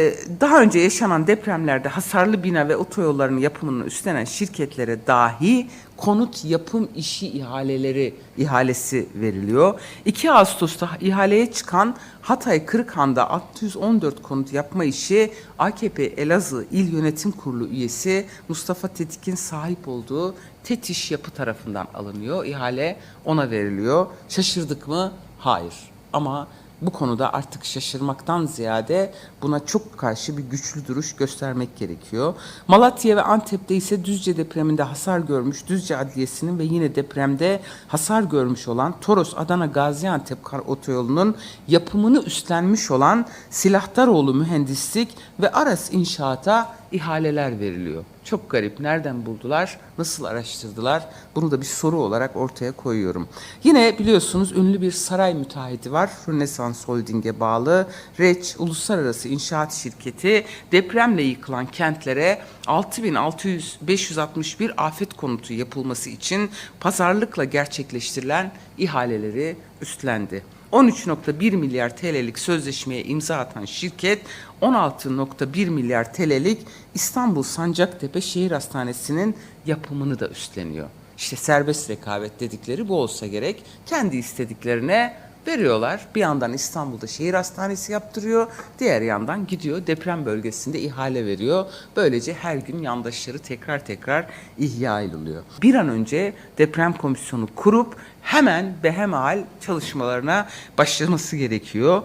Ee, Daha önce yaşanan depremlerde hasarlı bina ve otoyollarının yapımını üstlenen şirketlere dahi konut yapım işi ihaleleri ihalesi veriliyor. 2 Ağustos'ta ihaleye çıkan Hatay Kırıkhan'da 614 konut yapma işi AKP Elazığ İl Yönetim Kurulu üyesi Mustafa Tetik'in sahip olduğu Tetiş Yapı tarafından alınıyor. İhale ona veriliyor. Şaşırdık mı? Hayır. Ama bu konuda artık şaşırmaktan ziyade buna çok karşı bir güçlü duruş göstermek gerekiyor. Malatya ve Antep'te ise Düzce depreminde hasar görmüş Düzce Adliyesi'nin ve yine depremde hasar görmüş olan Toros Adana Gaziantep kar otoyolunun yapımını üstlenmiş olan Silahdaroğlu Mühendislik ve Aras İnşaat'a ihaleler veriliyor. Çok garip. Nereden buldular? Nasıl araştırdılar? Bunu da bir soru olarak ortaya koyuyorum. Yine biliyorsunuz ünlü bir saray müteahhiti var. Rönesans Holding'e bağlı Reç Uluslararası İnşaat Şirketi depremle yıkılan kentlere 6661 afet konutu yapılması için pazarlıkla gerçekleştirilen ihaleleri üstlendi. 13.1 milyar TL'lik sözleşmeye imza atan şirket 16.1 milyar TL'lik İstanbul Sancaktepe Şehir Hastanesi'nin yapımını da üstleniyor. İşte serbest rekabet dedikleri bu olsa gerek. Kendi istediklerine veriyorlar. Bir yandan İstanbul'da şehir hastanesi yaptırıyor. Diğer yandan gidiyor deprem bölgesinde ihale veriyor. Böylece her gün yandaşları tekrar tekrar ihya ediliyor. Bir an önce deprem komisyonu kurup hemen behemhal çalışmalarına başlaması gerekiyor.